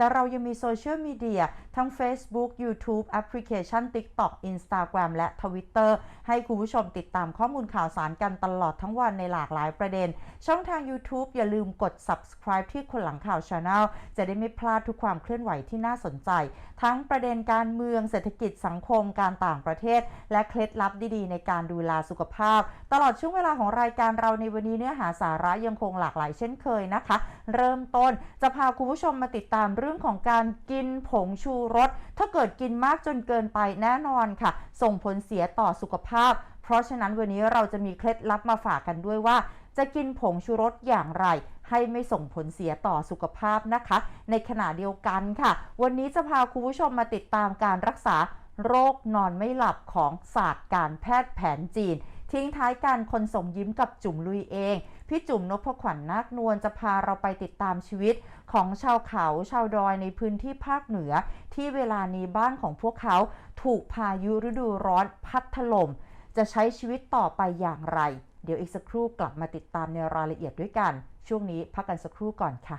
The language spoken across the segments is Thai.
แต่เรายังมีโซเชียลมีเดียทั้ง Facebook YouTube แอปพลิเคชัน TikTok Instagram และ Twitter ให้คุณผู้ชมติดตามข้อมูลข่าวสารกันตลอดทั้งวันในหลากหลายประเด็น ช่องทาง YouTube อย่าลืมกด subscribe ที่คนหลังข่าว Channel จะได้ไม่พลาดทุกความเคลื่อนไหวที่น่าสนใจ ทั้งประเด็นการเมืองเศรษฐกิจสังคมการต่างประเทศ และเคล็ดลับดีๆ ในการดูแลสุขภาพ ตลอดช่วงเวลาของรายการเราในวันนี้เนื้อหาสาระยังคงหลากหลายเช่นเคยนะคะ เริ่มต้นจะพาคุณผู้ชมมาติดตามเรื่องื่องของการกินผงชูรส ถ้าเกิดกินมากจนเกินไปแน่นอนค่ะ ส่งผลเสียต่อสุขภาพ เพราะฉะนั้นวันนี้เราจะมีเคล็ดลับมาฝากกันด้วยว่า จะกินผงชูรสอย่างไรให้ไม่ส่งผลเสียต่อสุขภาพนะคะ ในขณะเดียวกันค่ะ วันนี้จะพาคุณผู้ชมมาติดตามการรักษาโรคนอนไม่หลับของศาสตร์การแพทย์แผนจีน ทิ้งท้ายการคนส่งยิ้มกับจุ๋มลุยเอง พี่จุ๋มนพขวัญนาคนวลจะพาเราไปติดตามชีวิตของชาวเขาชาวดอยในพื้นที่ภาคเหนือ ที่เวลานี้บ้านของพวกเขาถูกพายุฤดูร้อนพัดถล่มจะใช้ชีวิตต่อไปอย่างไร เดี๋ยวอีกสักครู่กลับมาติดตามในรายละเอียดด้วยกัน ช่วงนี้พักกันสักครู่ก่อนค่ะ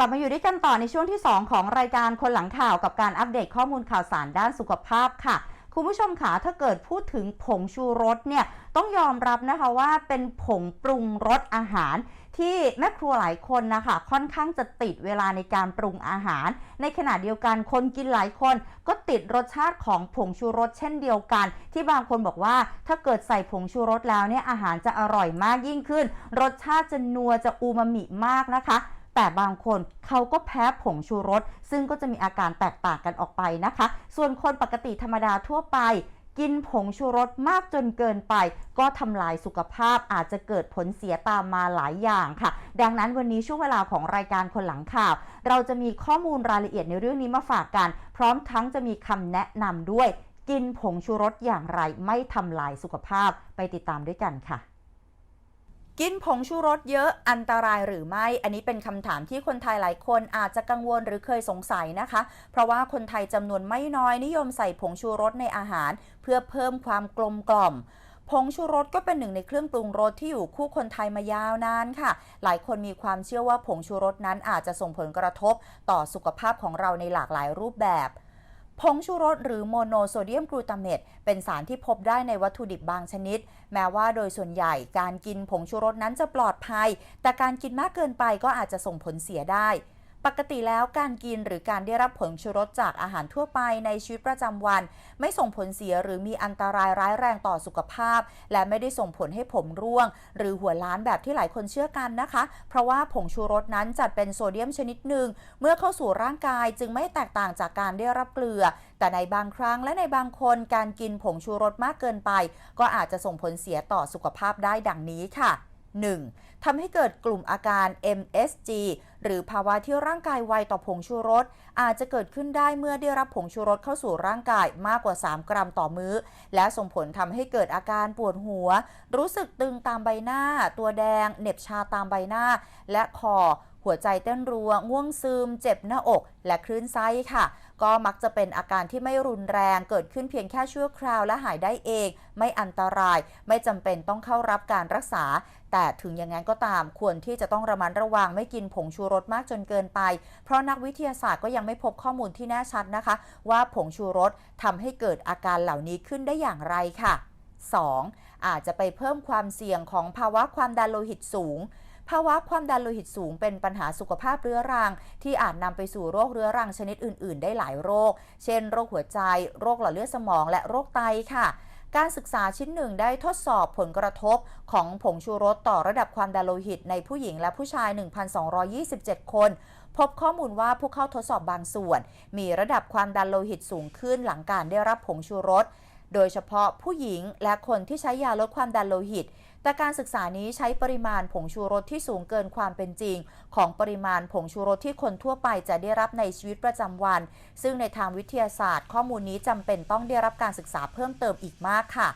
ลับมาอยู่ด้วยกันต่อในช่วงที่ 2 ของรายการคนหลังข่าวกับการอัปเดตข้อมูลข่าวสารด้านสุขภาพค่ะ คุณผู้ชมคะถ้าเกิดพูดถึงผงชูรสเนี่ยต้องยอมรับนะคะว่าเป็นผงปรุงรสอาหารที่แม่ครัวหลายคนนะคะค่อนข้างจะติดเวลาในการปรุงอาหาร ในขณะเดียวกันคนกินหลายคน ก็ติดรสชาติของผงชูรสเช่นเดียวกัน ที่บางคนบอกว่าถ้าเกิดใส่ผงชูรสแล้วเนี่ยอาหารจะอร่อยมากยิ่งขึ้น รสชาติจะนัวจะอูมามิมากนะคะ แต่บางคนเขาก็แพ้ผงชูรส ซึ่งก็จะมีอาการแตกต่างกันออกไปนะคะ ส่วนคนปกติธรรมดาทั่วไปกินผงชูรสมากจนเกินไป ก็ทำลายสุขภาพอาจจะเกิดผลเสียตามมาหลายอย่างค่ะ ดังนั้นวันนี้ช่วงเวลาของรายการคนหลังข่าว เราจะมีข้อมูลรายละเอียดในเรื่องนี้มาฝากกัน พร้อมทั้งจะมีคำแนะนำด้วย กินผงชูรสอย่างไรไม่ทำลายสุขภาพไปติดตามด้วยกันค่ะ กินผงชูรสเยอะอันตรายหรือไม่ อันนี้เป็นคำถามที่คนไทยหลายคนอาจจะกังวลหรือเคยสงสัยนะคะ เพราะว่าคนไทยจำนวนไม่น้อยนิยมใส่ผงชูรสในอาหาร เพื่อเพิ่มความกลมกล่อมผงชูรสก็เป็นหนึ่งในเครื่องปรุงรสที่อยู่คู่คนไทยมายาวนานค่ะ หลายคนมีความเชื่อว่าผงชูรสนั้นอาจจะส่งผลกระทบต่อสุขภาพของเราในหลากหลายรูปแบบ ผงชูรสหรือโมโนโซเดียมกลูตาเมตเป็นสารที่พบได้ในวัตถุดิบบางชนิด แม้ว่าโดยส่วนใหญ่การกินผงชูรสนั้นจะปลอดภัย แต่การกินมากเกินไปก็อาจจะส่งผลเสียได้ ปกติแล้วการกินหรือการได้รับผงชูรสจากอาหารทั่วไปในชีวิตประจำวัน ไม่ส่งผลเสียหรือมีอันตรายร้ายแรงต่อสุขภาพ และไม่ได้ส่งผลให้ผมร่วง หรือหัวล้านแบบที่หลายคนเชื่อกันนะคะ เพราะว่าผงชูรสนั้นจัดเป็นโซเดียมชนิดหนึ่ง เมื่อเข้าสู่ร่างกายจึงไม่แตกต่างจากการได้รับเกลือ แต่ในบางครั้งและในบางคนการกินผงชูรสมากเกินไป ก็อาจจะส่งผลเสียต่อสุขภาพได้ดังนี้ค่ะ 1. ทำให้เกิดกลุ่มอาการ MSG หรือภาวะที่ร่างกายไวต่อผงชูรส อาจจะเกิดขึ้นได้เมื่อได้รับผงชูรสเข้าสู่ร่างกายมากกว่า 3 กรัมต่อมื้อ และส่งผลทำให้เกิดอาการปวดหัว รู้สึกตึงตามใบหน้า ตัวแดง เหน็บชาตามใบหน้า และคอ หัวใจเต้นรัว ง่วงซึม เจ็บหน้าอก และคลื่นไส้ค่ะ ก็มักจะเป็นอาการที่ไม่รุนแรง เกิดขึ้นเพียงแค่ชั่วคราวและหายได้เอง ไม่อันตราย ไม่จำเป็นต้องเข้ารับการรักษา แต่ถึงอย่างนั้นก็ตาม ควรที่จะต้องระมัดระวังไม่กินผงชูรสมากจนเกินไป เพราะนักวิทยาศาสตร์ก็ยังไม่พบข้อมูลที่แน่ชัดนะคะ ว่าผงชูรสทำให้เกิดอาการเหล่านี้ขึ้นได้อย่างไรค่ะ 2. อาจจะไปเพิ่มความเสี่ยงของภาวะความดันโลหิตสูง ภาวะความดันโลหิตสูงเป็นปัญหาสุขภาพเรื้อรัง ที่อาจนำไปสู่โรคเรื้อรังชนิดอื่น ๆ ได้หลายโรค เช่น โรคหัวใจ โรคหลอดเลือดสมอง และโรคไตค่ะการศึกษาชิ้นหนึ่งได้ทดสอบผลกระทบของผงชูรสต่อระดับความดันโลหิตในผู้หญิงและผู้ชาย 1,227 คน พบข้อมูลว่าผู้เข้าทดสอบบางส่วน มีระดับความดันโลหิตสูงขึ้นหลังการได้รับผงชูรส โดยเฉพาะผู้หญิงและคนที่ใช้ยาลดความดันโลหิต แต่การศึกษานี้ใช้ปริมาณผงชูรสที่สูงเกินความเป็นจริง ของปริมาณผงชูรสที่คนทั่วไปจะได้รับในชีวิตประจำวัน ซึ่งในทางวิทยาศาสตร์ ข้อมูลนี้จำเป็นต้องได้รับการศึกษาเพิ่มเติมอีกมากค่ะ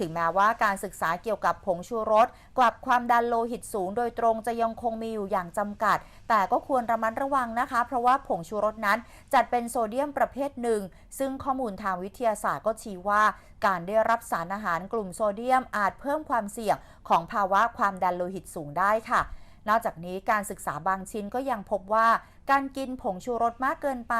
ถึงแม้ว่าการศึกษาเกี่ยวกับผงชูรสกับความดันโลหิตสูงโดยตรงจะยังคงมีอยู่อย่างจำกัด แต่ก็ควรระมัดระวังนะคะ เพราะว่าผงชูรสนั้นจัดเป็นโซเดียมประเภทหนึ่ง ซึ่งข้อมูลทางวิทยาศาสตร์ก็ชี้ว่า การได้รับสารอาหารกลุ่มโซเดียมอาจเพิ่มความเสี่ยงของภาวะความดันโลหิตสูงได้ค่ะ นอกจากนี้การศึกษาบางชิ้นก็ยังพบว่าการกินผงชูรสมากเกินไป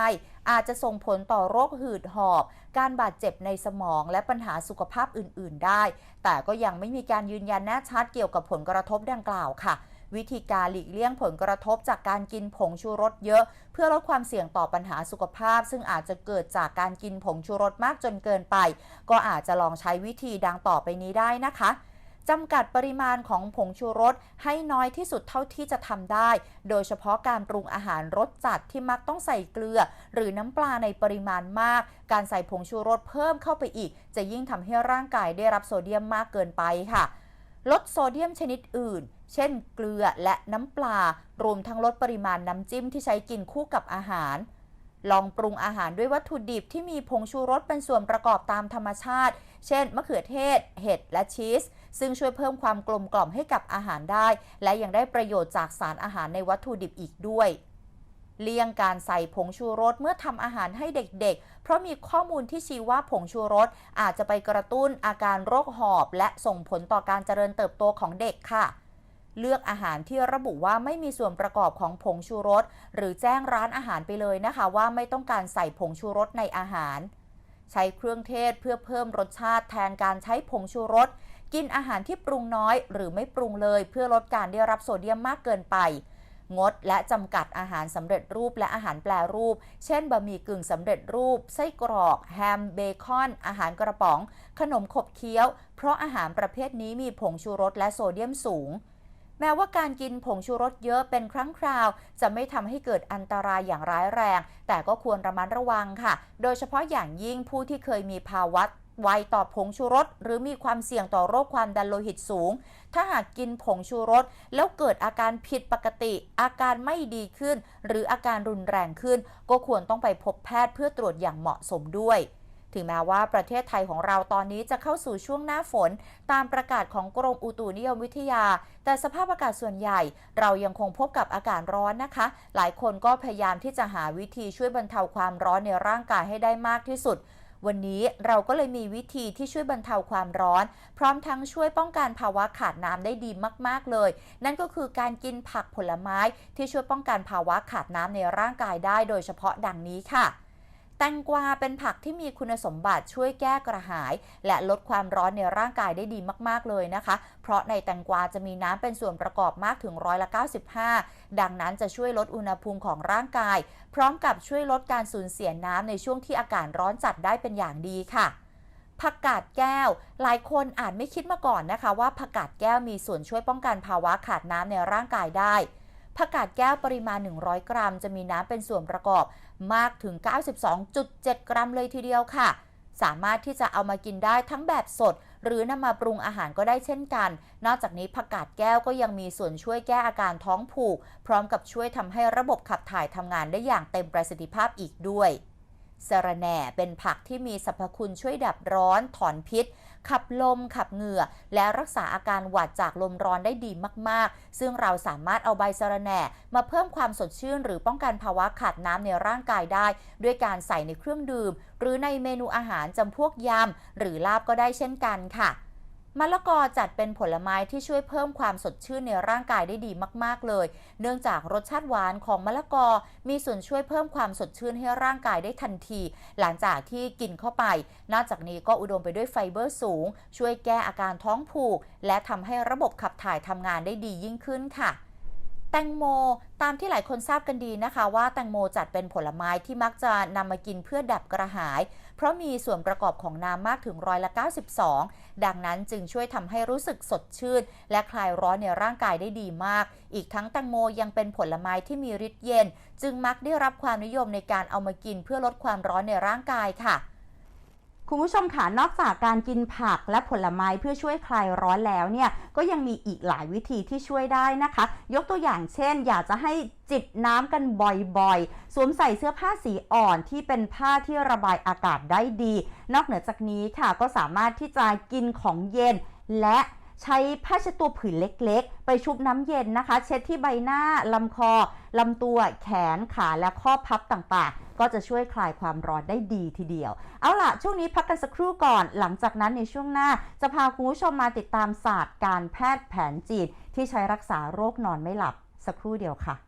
อาจจะส่งผลต่อโรคหืดหอบ การบาดเจ็บในสมองและปัญหาสุขภาพอื่น ๆ ได้ แต่ก็ยังไม่มีการยืนยันแน่ชัดเกี่ยวกับผลกระทบดังกล่าวค่ะวิธีการหลีกเลี่ยงผลกระทบจากการกินผงชูรสเยอะ เพื่อลดความเสี่ยงต่อปัญหาสุขภาพ ซึ่งอาจจะเกิดจากการกินผงชูรสมากจนเกินไป ก็อาจจะลองใช้วิธีดังต่อไปนี้ได้นะคะ จำกัดปริมาณของผงชูรสให้น้อยที่สุดเท่าที่จะทำได้ โดยเฉพาะการปรุงอาหารรสจัดที่มักต้องใส่เกลือ หรือน้ำปลาในปริมาณมาก การใส่ผงชูรสเพิ่มเข้าไปอีก จะยิ่งทำให้ร่างกายได้รับโซเดียมมากเกินไปค่ะ ลดโซเดียมชนิดอื่นเช่นเกลือและน้ำปลา รวมทั้งลดปริมาณน้ำจิ้มที่ใช้กินคู่กับอาหาร ลองปรุงอาหารด้วยวัตถุดิบที่มีผงชูรสเป็นส่วนประกอบตามธรรมชาติ เช่น มะเขือเทศ เห็ดและชีส ซึ่งช่วยเพิ่มความกลมกล่อมให้กับอาหารได้ และยังได้ประโยชน์จากสารอาหารในวัตถุดิบอีกด้วยเลี่ยงการใส่ผงชูรสเมื่อทำอาหารให้เด็กๆ เพราะมีข้อมูลที่ชี้ว่าผงชูรสอาจจะไปกระตุ้นอาการโรคหอบ และส่งผลต่อการเจริญเติบโตของเด็กค่ะ เลือกอาหารที่ระบุว่าไม่มีส่วนประกอบของผงชูรส หรือแจ้งร้านอาหารไปเลยนะคะ ว่าไม่ต้องการใส่ผงชูรสในอาหาร ใช้เครื่องเทศเพื่อเพิ่มรสชาติแทนการใช้ผงชูรส กินอาหารที่ปรุงน้อย หรือไม่ปรุงเลย เพื่อลดการได้รับโซเดียมมากเกินไป งดและจำกัดอาหารสำเร็จรูปและอาหารแปรรูป เช่นบะหมี่กึ่งสำเร็จรูป ไส้กรอก แฮม เบคอน อาหารกระป๋อง ขนมขบเคี้ยว เพราะอาหารประเภทนี้มีผงชูรสและโซเดียมสูงแม้ว่าการกินผงชูรสเยอะเป็นครั้งคราว จะไม่ทำให้เกิดอันตรายอย่างร้ายแรง แต่ก็ควรระมัดระวังค่ะ โดยเฉพาะอย่างยิ่งผู้ที่เคยมีภาวะ ไวต่อผงชูรส หรือมีความเสี่ยงต่อโรคความดันโลหิตสูง ถ้าหากกินผงชูรส แล้วเกิดอาการผิดปกติ อาการไม่ดีขึ้น หรืออาการรุนแรงขึ้น ก็ควรต้องไปพบแพทย์เพื่อตรวจอย่างเหมาะสมด้วยถึงแม้ว่าประเทศไทยของเราตอนนี้จะเข้าสู่ช่วงหน้าฝน ตามประกาศของกรมอุตุนิยมวิทยา แต่สภาพอากาศส่วนใหญ่ เรายังคงพบกับอากาศร้อนนะคะ หลายคนก็พยายามที่จะหาวิธีช่วยบรรเทาความร้อนในร่างกายให้ได้มากที่สุด วันนี้เราก็เลยมีวิธีที่ช่วยบรรเทาความร้อน พร้อมทั้งช่วยป้องกันภาวะขาดน้ำได้ดีมากๆเลย นั่นก็คือการกินผักผลไม้ที่ช่วยป้องกันภาวะขาดน้ำในร่างกายได้ โดยเฉพาะดังนี้ค่ะ แตงกวาเป็นผักที่มีคุณสมบัติช่วยแก้กระหาย และลดความร้อนในร่างกายได้ดีมากๆเลยนะคะ เพราะในแตงกวาจะมีน้ำเป็นส่วนประกอบมากถึงร้อยละ95 ดังนั้นจะช่วยลดอุณหภูมิของร่างกาย พร้อมกับช่วยลดการสูญเสียน้ำในช่วงที่อากาศร้อนจัดได้เป็นอย่างดีค่ะผักกาดแก้ว หลายคนอาจไม่คิดมาก่อนนะคะ ว่าผักกาดแก้วมีส่วนช่วยป้องกันภาวะขาดน้ำในร่างกายได้ ผักกาดแก้วปริมาณ 100 กรัม จะมีน้ำเป็นส่วนประกอบมากถึง 92.7 กรัมเลยทีเดียวค่ะ สามารถที่จะเอามากินได้ทั้งแบบสด หรือนำมาปรุงอาหารก็ได้เช่นกัน นอกจากนี้ผักกาดแก้วก็ยังมีส่วนช่วยแก้อาการท้องผูก พร้อมกับช่วยทำให้ระบบขับถ่ายทำงานได้อย่างเต็มประสิทธิภาพอีกด้วยสะระแหน่เป็นผักที่มีสรรพคุณช่วยดับร้อนถอนพิษ ขับลมขับเหงื่อ และรักษาอาการหวัดจากลมร้อนได้ดีมากๆ ซึ่งเราสามารถเอาใบสะระแหน่ มาเพิ่มความสดชื่น หรือป้องกันภาวะขาดน้ำในร่างกายได้ ด้วยการใส่ในเครื่องดื่ม หรือในเมนูอาหารจำพวกยำหรือลาบก็ได้เช่นกันค่ะ มะละกอจัดเป็นผลไม้ที่ช่วยเพิ่มความสดชื่นในร่างกายได้ดีมาก ๆ เลย เนื่องจากรสชาติหวานของมะละกอมีส่วนช่วยเพิ่มความสดชื่นให้ร่างกายได้ทันที หลังจากที่กินเข้าไป นอกจากนี้ก็อุดมไปด้วยไฟเบอร์สูง ช่วยแก้อาการท้องผูก และทำให้ระบบขับถ่ายทำงานได้ดียิ่งขึ้นค่ะแตงโมตามที่หลายคนทราบกันดีนะคะว่าแตงโมจัดเป็นผลไม้ที่มักจะนำมากินเพื่อดับกระหาย เพราะมีส่วนประกอบของน้ำมากถึงร้อยละ92 ดังนั้นจึงช่วยทำให้รู้สึกสดชื่น และคลายร้อนในร่างกายได้ดีมาก อีกทั้งแตงโมยังเป็นผลไม้ที่มีฤทธิ์เย็น จึงมักได้รับความนิยมในการเอามากินเพื่อลดความร้อนในร่างกายค่ะ คุณผู้ชมค่ะนอกจากการกินผักและผลไม้เพื่อช่วยคลายร้อนแล้วเนี่ยก็ยังมีอีกหลายวิธีที่ช่วยได้นะคะ ยกตัวอย่างเช่น อยากจะให้จิบน้ำกันบ่อยๆ สวมใส่เสื้อผ้าสีอ่อนที่เป็นผ้าที่ระบายอากาศได้ดี นอกเหนือจากนี้ค่ะก็สามารถที่จะกินของเย็นและ ใช้ผ้าเช็ดตัวผืนเล็กๆ ไปชุบน้ำเย็นนะคะ เช็ดที่ใบหน้าลำคอลำตัวแขนขาและข้อพับต่างๆ ก็จะช่วยคลายความร้อนได้ดีทีเดียว เอาล่ะ ช่วงนี้พักกันสักครู่ก่อน หลังจากนั้นในช่วงหน้า จะพาคุณผู้ชมมาติดตามศาสตร์การแพทย์แผนจีนที่ใช้รักษาโรคนอนไม่หลับสักครู่เดียวค่ะ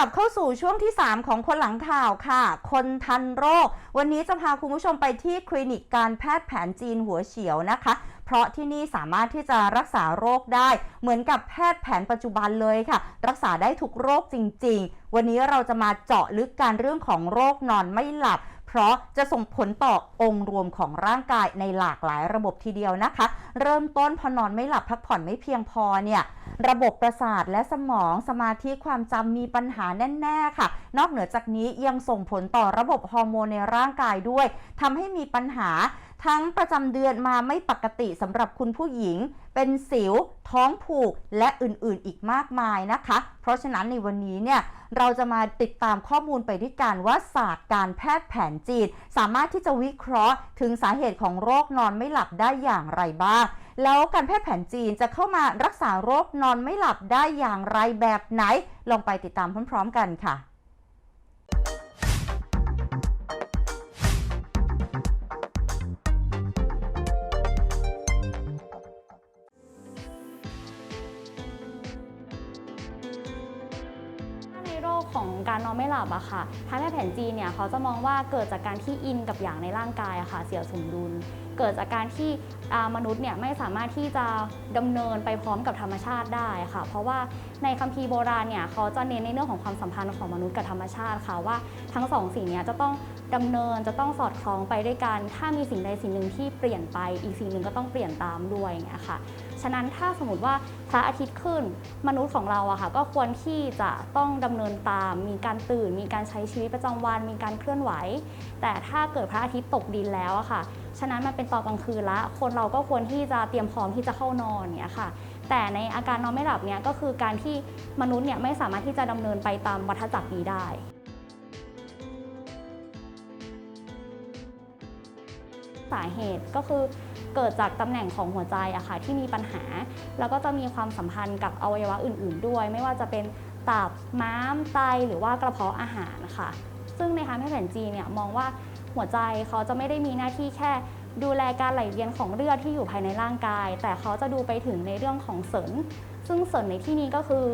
ลับเข้าสู่ช่วงที่ 3 ของคนหลังข่าวค่ะ คนทันโรค วันนี้จะพาคุณผู้ชมไปที่คลินิกการแพทย์แผนจีนหัวเฉียวนะคะ เพราะที่นี่สามารถที่จะรักษาโรคได้ เหมือนกับแพทย์แผนปัจจุบันเลยค่ะ รักษาได้ทุกโรคจริง ๆ วันนี้เราจะมาเจาะลึกการเรื่องของโรคนอนไม่หลับ เพราะจะส่งผลต่อองค์รวมของร่างกายในหลากหลายระบบทีเดียวนะคะ เริ่มต้นพอนอนไม่หลับพักผ่อนไม่เพียงพอเนี่ยระบบประสาทและสมองสมาธิความจำมีปัญหาแน่ๆค่ะ นอกเหนือจากนี้ยังส่งผลต่อระบบฮอร์โมนในร่างกายด้วยทำให้มีปัญหาทั้งประจำเดือนมาไม่ปกติสำหรับคุณผู้หญิง เป็นสิว ท้องผูกและอื่นๆอีกมากมายนะคะ เพราะฉะนั้นในวันนี้เนี่ย เราจะมาติดตามข้อมูลไปด้วยกันว่าศาสตร์การแพทย์แผนจีน สามารถที่จะวิเคราะห์ถึงสาเหตุของโรคนอนไม่หลับได้อย่างไรบ้าง แล้วการแพทย์แผนจีนจะเข้ามารักษาโรคนอนไม่หลับได้อย่างไรแบบไหน ลองไปติดตามพร้อม ๆ กันค่ะ การนอนไม่หลับอะค่ะทางแพทย์แผนจีนเนี่ยเขาจะมองว่าเกิดจากการที่อินกับอย่างในร่างกายอะค่ะ เสียสมดุล เกิดจากการที่มนุษย์เนี่ยไม่สามารถที่จะดำเนินไปพร้อมกับธรรมชาติได้ค่ะ เพราะว่าในคัมภีร์โบราณเนี่ยเขาจะเน้นในเรื่องของความสัมพันธ์ของมนุษย์กับธรรมชาติค่ะว่าทั้งสองสิ่งเนี้ยจะต้องดำเนินจะต้องสอดคล้องไปด้วยกัน ถ้ามีสิ่งใดสิ่งหนึ่งที่เปลี่ยนไป อีกสิ่งหนึ่งก็ต้องเปลี่ยนตามด้วยอย่างเงี้ยค่ะ ฉะนั้นถ้าสมมติว่าพระอาทิตย์ขึ้นมนุษย์ของเราอะค่ะก็ควรที่จะต้องดำเนินตาม มีการตื่น มีการใช้ชีวิตประจำวัน มีการเคลื่อนไหว แต่ถ้าเกิดพระอาทิตย์ตกดินแล้วอะค่ะ ฉะนั้นมันเป็นตอนกลางคืนละ คนเราก็ควรที่จะเตรียมพร้อมที่จะเข้านอนเนี่ยค่ะ แต่ในอาการนอนไม่หลับเนี่ยก็คือการที่มนุษย์เนี่ยไม่สามารถที่จะดำเนินไปตามวัฏจักรนี้ได้สาเหตุก็คือ เกิดจากตำแหน่งของหัวใจอะค่ะที่มีปัญหา แล้วก็จะมีความสัมพันธ์กับอวัยวะอื่น ๆ ด้วย ไม่ว่าจะเป็นตับม้ามไตหรือว่ากระเพาะอาหารค่ะ ซึ่งในทางแพทย์แผนจีนเนี่ยมองว่าหัวใจเขาจะไม่ได้มีหน้าที่แค่ดูแลการไหลเวียนของเลือดที่อยู่ภายในร่างกาย แต่เขาจะดูไปถึงในเรื่องของเสริญซึ่งเสริญในที่นี้ก็คือ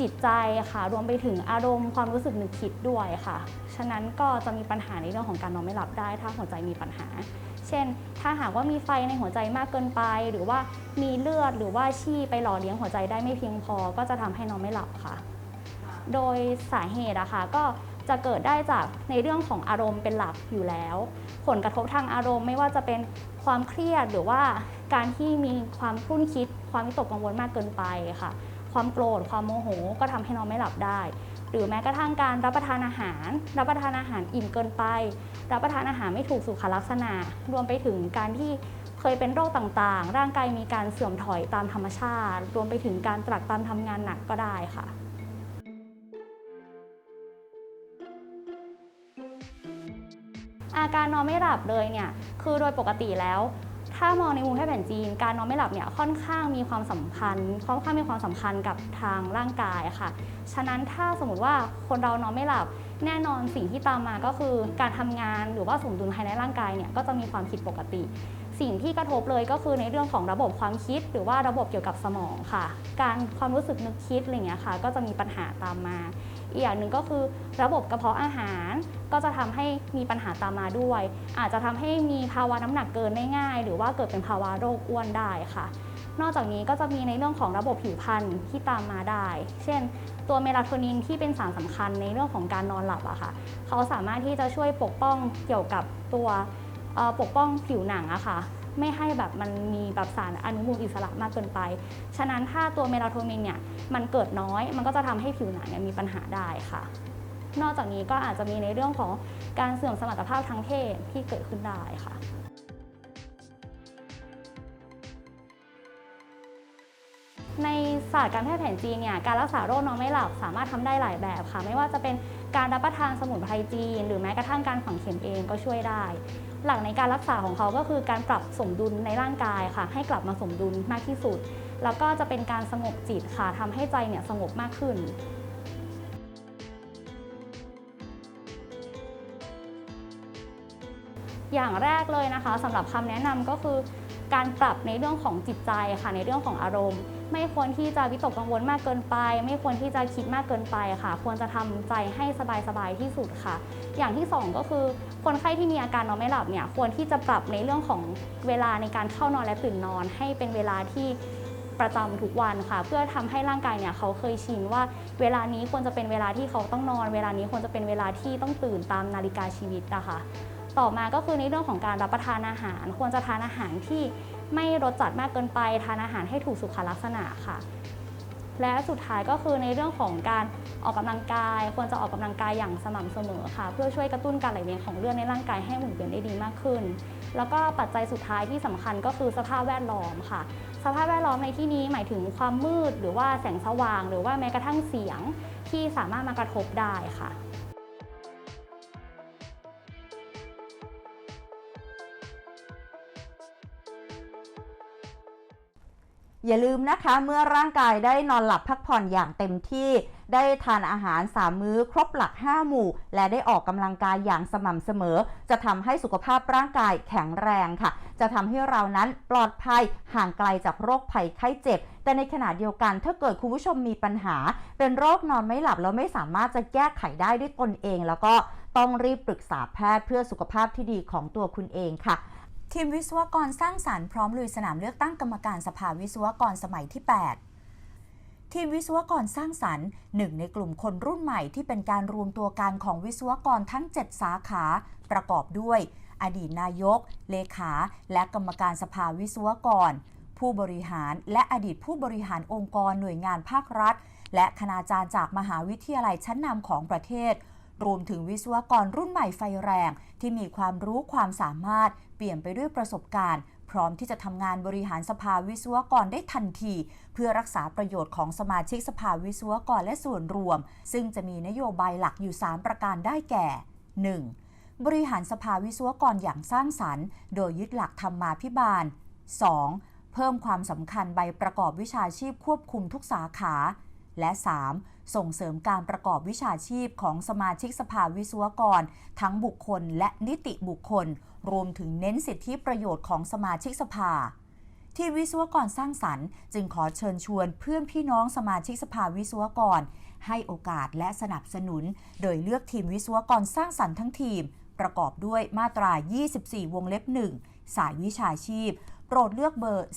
จิตใจค่ะ รวมไปถึงอารมณ์ความรู้สึกนึกคิดด้วยค่ะ ฉะนั้นก็จะมีปัญหาในเรื่องของการนอนไม่หลับได้ ถ้าหัวใจมีปัญหา เช่น ถ้าหากว่ามีไฟในหัวใจมากเกินไป หรือว่ามีเลือดหรือว่าชีไปหล่อเลี้ยงหัวใจได้ไม่เพียงพอ ก็จะทำให้นอนไม่หลับค่ะ โดยสาเหตุอะค่ะก็จะเกิดได้จากในเรื่องของอารมณ์เป็นหลักอยู่แล้ว ผลกระทบทางอารมณ์ไม่ว่าจะเป็นความเครียดหรือว่าการที่มีความครุ่นคิด ความวิตกกังวลมากเกินไปค่ะ ความโกรธความโมโห ก็ทำให้นอนไม่หลับได้ หรือแม้กระทั่งการรับประทานอาหาร รับประทานอาหารอิ่มเกินไป รับประทานอาหารไม่ถูกสุขลักษณะ รวมไปถึงการที่เคยเป็นโรคต่างๆ ร่างกายมีการเสื่อมถอยตามธรรมชาติ รวมไปถึงการตรักตามทำงานหนักก็ได้ค่ะอาการนอนไม่หลับเลยเนี่ยคือโดยปกติแล้ว ถ้ามองในมุมแพทย์แผนจีน การนอนไม่หลับเนี่ยค่อนข้างมีความสัมพันธ์ค่อนข้างมีความสำคัญกับทางร่างกายค่ะ ฉะนั้นถ้าสมมติว่าคนเรานอนไม่หลับ แน่นอนสิ่งที่ตามมาก็คือ การทำงานหรือว่าสมดุลภายในร่างกายเนี่ยก็จะมีความผิดปกติ สิ่งที่กระทบเลยก็คือในเรื่องของระบบความคิด หรือว่าระบบเกี่ยวกับสมองค่ะ การความรู้สึกนึกคิดอะไรเงี้ยค่ะ ก็จะมีปัญหาตามมา อีกอย่างหนึ่งก็คือระบบกระเพาะอาหาร ก็จะทำให้มีปัญหาตามมาด้วย อาจจะทำให้มีภาวะน้ำหนักเกินได้ง่าย หรือว่าเกิดเป็นภาวะโรคอ้วนได้ค่ะ นอกจากนี้ก็จะมีในเรื่องของระบบผิวพรรณที่ตามมาได้ เช่น ตัวเมลาโทนินที่เป็นสารสำคัญในเรื่องของการนอนหลับอะค่ะ เขาสามารถที่จะช่วยปกป้องเกี่ยวกับตัว ปกป้องผิวหนังอะค่ะไม่ให้แบบมันมีแบบสารอนุมูลอิสระมากเกินไป ฉะนั้นถ้าตัวเมลาโทนินเนี่ยมันเกิดน้อย มันก็จะทำให้ผิวหนังเนี่ยมีปัญหาได้ค่ะ นอกจากนี้ก็อาจจะมีในเรื่องของการเสื่อมสมรรถภาพทางเพศที่เกิดขึ้นได้ค่ะใน ศาสตร์การแพทย์แผนจีนเนี่ยการรักษาโรคนอนไม่หลับสามารถทำได้หลายแบบค่ะ ไม่ว่าจะเป็นการรับประทานสมุนไพรจีน หรือแม้กระทั่งการฝังเข็มเองก็ช่วยได้ หลักในการรักษาของเขาก็คือการปรับสมดุลในร่างกายค่ะ ให้กลับมาสมดุลมากที่สุด แล้วก็จะเป็นการสงบจิตค่ะทำให้ใจเนี่ยสงบมากขึ้นอย่างแรกเลยนะคะสำหรับคำแนะนำก็คือการปรับในเรื่องของจิตใจค่ะในเรื่องของอารมณ์ ไม่ควรที่จะวิตกกังวลมากเกินไป ไม่ควรที่จะคิดมากเกินไปค่ะ ควรจะทำใจให้สบายๆที่สุดค่ะ อย่างที่สองก็คือคนไข้ที่มีอาการนอนไม่หลับเนี่ยควรที่จะปรับในเรื่องของเวลาในการเข้านอนและตื่นนอน ให้เป็นเวลาที่ประจำทุกวันค่ะ เพื่อทำให้ร่างกายเนี่ยเขาเคยชินว่า เวลานี้ควรจะเป็นเวลาที่เขาต้องนอน เวลานี้ควรจะเป็นเวลาที่ต้องตื่นตามนาฬิกาชีวิตนะคะต่อมาก็คือในเรื่องของการรับประทานอาหาร ควรจะทานอาหารที่ ไม่รสจัดมากเกินไปทานอาหารให้ถูกสุขลักษณะค่ะ และสุดท้ายก็คือในเรื่องของการออกกำลังกาย ควรจะออกกำลังกายอย่างสม่ำเสมอค่ะ เพื่อช่วยกระตุ้นการไหลเวียนของเลือดในร่างกายให้หมุนเวียนได้ดีมากขึ้น แล้วก็ปัจจัยสุดท้ายที่สำคัญก็คือสภาพแวดล้อมค่ะ สภาพแวดล้อมในที่นี้หมายถึงความมืด หรือว่าแสงสว่าง หรือว่าแม้กระทั่งเสียงที่สามารถมากระทบได้ค่ะ อย่าลืมนะคะเมื่อร่างกายได้นอนหลับพักผ่อนอย่างเต็มที่ ได้ทานอาหาร 3 มื้อครบหลัก 5 หมู่ และได้ออกกำลังกายอย่างสม่ำเสมอ จะทำให้สุขภาพร่างกายแข็งแรงค่ะ จะทำให้เรานั้นปลอดภัยห่างไกลจากโรคภัยไข้เจ็บ แต่ในขณะเดียวกันถ้าเกิดคุณผู้ชมมีปัญหา เป็นโรคนอนไม่หลับแล้วไม่สามารถจะแก้ไขได้ด้วยตนเอง แล้วก็ต้องรีบปรึกษาแพทย์เพื่อสุขภาพที่ดีของตัวคุณเองค่ะ ทีมวิศวกรสร้างสารรค์พร้อมลุยสนามเลือกตั้งกรรมการสภาวิศวกรสมัยที่ 8 ทีมวิศวกรสร้างสรรค์หนึ่งในกลุ่มคนรุ่นใหม่ที่เป็นการรวมตัวกันของวิศวกรทั้ง 7 สาขา ประกอบด้วย อดีตนายก เลขา และกรรมการสภาวิศวกร ผู้บริหารและอดีตผู้บริหารองค์กรหน่วยงานภาครัฐ และคณาจารย์จากมหาวิทยาลัยชั้นนำของประเทศ รวมถึงวิศวกรรุ่นใหม่ไฟแรง ที่มีความรู้ความสามารถ ลี่ยนไปด้วยประสบการณ์ พร้อมที่จะทำงานบริหารสภาวิศวกรได้ทันที เพื่อรักษาประโยชน์ของสมาชิกสภาวิศวกรและส่วนรวม ซึ่งจะมีนโยบายหลักอยู่ 3 ประการได้แก่ 1. บริหารสภาวิศวกรอย่างสร้างสรรค์ โดยยึดหลักธรรมาภิบาล 2. เพิ่มความสำคัญใบประกอบวิชาชีพควบคุมทุกสาขา และ 3. ส่งเสริมการประกอบวิชาชีพของสมาชิกสภาวิศวกร ทั้งบุคคลและนิติบุคคล รวมถึงเน้นสิทธิประโยชน์ของสมาชิกสภาที่วิศวกรสร้างสรรค์ จึงขอเชิญชวนเพื่อนพี่น้องสมาชิกสภาวิศวกร ให้โอกาสและสนับสนุน โดยเลือกทีมวิศวกรสร้างสรรค์ทั้งทีม ประกอบด้วยมาตรา 24 วงเล็บ 1 สายวิชาชีพ โปรดเลือกเบอร์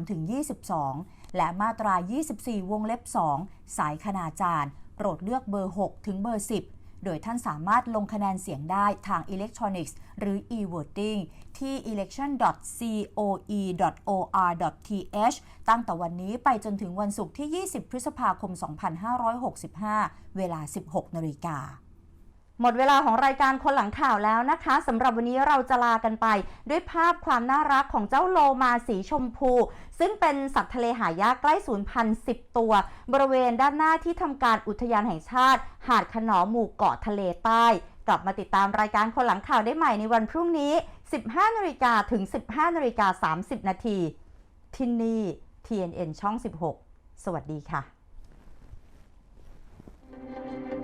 13-22 และมาตรา 24 วงเล็บ 2 สายคณาจารย์ โปรดเลือกเบอร์ 6 ถึงเบอร์ 10 โดยท่านสามารถลงคะแนนเสียงได้ทางอิเล็กทรอนิกส์หรือ e-voting ที่ election.coe.or.th ตั้งแต่วันนี้ไปจนถึงวันศุกร์ที่ 20 พฤษภาคม 2565 เวลา 16 นาฬิกา หมดเวลาของรายการคนหลังข่าวแล้วนะคะสำหรับวันนี้เราจะลากันไป ด้วยภาพความน่ารักของเจ้าโลมาสีชมพู ซึ่งเป็นสัตว์ทะเลหายากใกล้สูญพันธุ์10 ตัว บริเวณด้านหน้าที่ทำการอุทยานแห่งชาติ หาดขนอมหมู่เกาะทะเลใต้ กลับมาติดตามรายการคนหลังข่าวได้ใหม่ในวันพรุ่งนี้ 15นาฬิกาถึง 15นาฬิกา30นาทีที่นี่ TNN ช่อง 16 สวัสดีค่ะ thank you